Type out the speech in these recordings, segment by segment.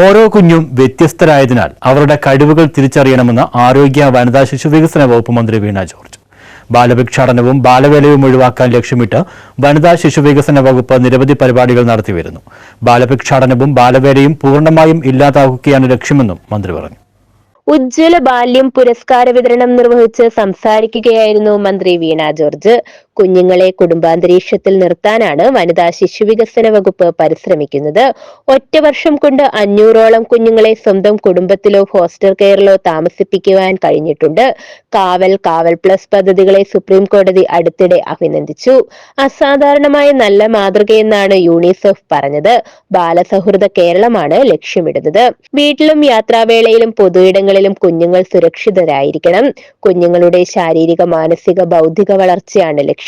ഓരോ കുഞ്ഞും വ്യത്യസ്തരായതിനാൽ അവരുടെ കഴിവുകൾ തിരിച്ചറിയണമെന്ന് ആരോഗ്യ വനിതാ ശിശു വികസന വകുപ്പ് മന്ത്രി വീണ ജോർജ്. ബാലഭിക്ഷാടനവും ബാലവേലയും ഒഴിവാക്കാൻ ലക്ഷ്യമിട്ട് വനിതാ ശിശു വികസന വകുപ്പ് നിരവധി പരിപാടികൾ നടത്തിവരുന്നു ബാലഭിക്ഷാടനവും ബാലവേലയും പൂർണമായും ഇല്ലാതാക്കുകയാണ് ലക്ഷ്യമെന്നും മന്ത്രി പറഞ്ഞു. ഉജ്ജ്വല ബാല്യം പുരസ്കാര വിതരണം നിർവഹിച്ച് സംസാരിക്കുകയായിരുന്നു മന്ത്രി വീണ ജോർജ്. കുഞ്ഞുങ്ങളെ കുടുംബാന്തരീക്ഷത്തിൽ നിർത്താനാണ് വനിതാ ശിശുവികസന വകുപ്പ് പരിശ്രമിക്കുന്നത്. ഒറ്റ വർഷം കൊണ്ട് അഞ്ഞൂറോളം കുഞ്ഞുങ്ങളെ സ്വന്തം കുടുംബത്തിലോ ഹോസ്റ്റൽ കെയറിലോ താമസിപ്പിക്കുവാൻ കഴിഞ്ഞിട്ടുണ്ട്. കാവൽ കാവൽ പ്ലസ് പദ്ധതികളെ സുപ്രീം കോടതി അടുത്തിടെ അഭിനന്ദിച്ചു. അസാധാരണമായ നല്ല മാതൃകയെന്നാണ് യൂണിസെഫ് പറഞ്ഞത്. ബാലസൗഹൃദ കേരളമാണ് ലക്ഷ്യമിടുന്നത്. വീട്ടിലും യാത്രാവേളയിലും പൊതുയിടങ്ങളിലും കുഞ്ഞുങ്ങൾ സുരക്ഷിതരായിരിക്കണം. കുഞ്ഞുങ്ങളുടെ ശാരീരിക മാനസിക ബൗദ്ധിക വളർച്ചയാണ് ലക്ഷ്യം.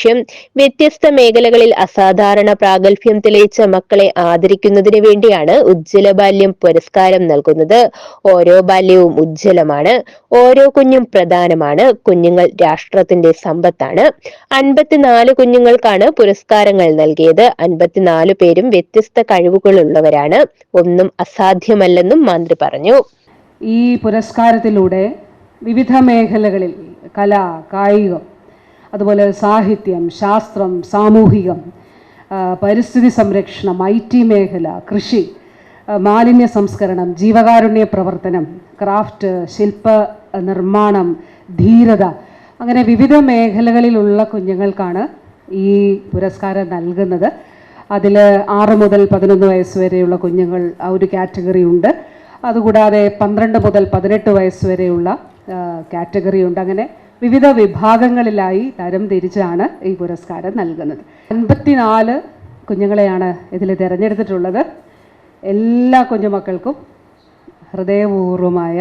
വ്യത്യസ്ത മേഖലകളിൽ അസാധാരണ പ്രാഗൽഭ്യം തെളിയിച്ച മക്കളെ ആദരിക്കുന്നതിന് വേണ്ടിയാണ് ഉജ്ജ്വല ബാല്യം പുരസ്കാരം നൽകുന്നത്. ഓരോ ബാല്യവും ഉജ്ജ്വലമാണ്. ഓരോ കുഞ്ഞും പ്രധാനമാണ്. കുഞ്ഞുങ്ങൾ രാഷ്ട്രത്തിന്റെ സമ്പത്താണ്. അൻപത്തിനാല് കുഞ്ഞുങ്ങൾക്കാണ് പുരസ്കാരങ്ങൾ നൽകിയത്. അൻപത്തിനാല് പേരും വ്യത്യസ്ത കഴിവുകളുള്ളവരാണ്. ഒന്നും അസാധ്യമല്ലെന്നും മന്ത്രി പറഞ്ഞു. ഈ പുരസ്കാരത്തിലൂടെ വിവിധ മേഖലകളിൽ കല കായികം അതുപോലെ സാഹിത്യം ശാസ്ത്രം സാമൂഹികം പരിസ്ഥിതി സംരക്ഷണം ഐ ടി മേഖല കൃഷി മാലിന്യ സംസ്കരണം ജീവകാരുണ്യ പ്രവർത്തനം ക്രാഫ്റ്റ് ശില്പ നിർമ്മാണം ധീരത അങ്ങനെ വിവിധ മേഖലകളിലുള്ള കുഞ്ഞുങ്ങൾക്കാണ് ഈ പുരസ്കാരം നൽകുന്നത്. അതിൽ ആറ് മുതൽ പതിനൊന്ന് വയസ്സ് വരെയുള്ള കുഞ്ഞുങ്ങൾ ആ ഒരു കാറ്റഗറി ഉണ്ട്. അതുകൂടാതെ പന്ത്രണ്ട് മുതൽ പതിനെട്ട് വയസ്സ് വരെയുള്ള കാറ്റഗറി ഉണ്ട്. അങ്ങനെ വിവിധ വിഭാഗങ്ങളിലായി തരംതിരിച്ചാണ് ഈ പുരസ്കാരം നൽകുന്നത്. അൻപത്തിനാല് കുഞ്ഞുങ്ങളെയാണ് ഇതിൽ തിരഞ്ഞെടുത്തിട്ടുള്ളത്. എല്ലാ കുഞ്ഞുമക്കൾക്കും ഹൃദയപൂർവമായ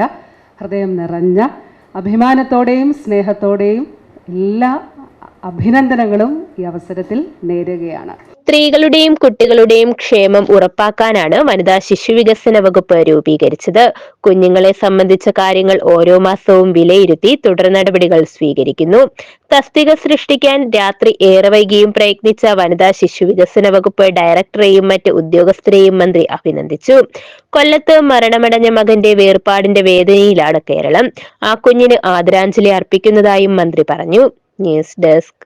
ഹൃദയം നിറഞ്ഞ അഭിമാനത്തോടെയും സ്നേഹത്തോടെയും എല്ലാ അഭിനന്ദനങ്ങളും ഈ അവസരത്തിൽ നേരുകയാണ്. സ്ത്രീകളുടെയും കുട്ടികളുടെയും ക്ഷേമം ഉറപ്പാക്കാനാണ് വനിതാ ശിശുവികസന വകുപ്പ് രൂപീകരിച്ചത്. കുഞ്ഞുങ്ങളെ സംബന്ധിച്ച കാര്യങ്ങൾ ഓരോ മാസവും വിലയിരുത്തി തുടർ നടപടികൾ സ്വീകരിക്കുന്നു. തസ്തിക സൃഷ്ടിക്കാൻ രാത്രി ഏറെ വൈകിയും പ്രയത്നിച്ച വനിതാ ശിശുവികസന വകുപ്പ് ഡയറക്ടറെയും മറ്റ് ഉദ്യോഗസ്ഥരെയും മന്ത്രി അഭിനന്ദിച്ചു. കൊല്ലത്ത് മരണമടഞ്ഞ മകന്റെ വേർപാടിന്റെ വേദനയിലാണ് കേരളം. ആ കുഞ്ഞിന് ആദരാഞ്ജലി അർപ്പിക്കുന്നതായും മന്ത്രി പറഞ്ഞു. News desk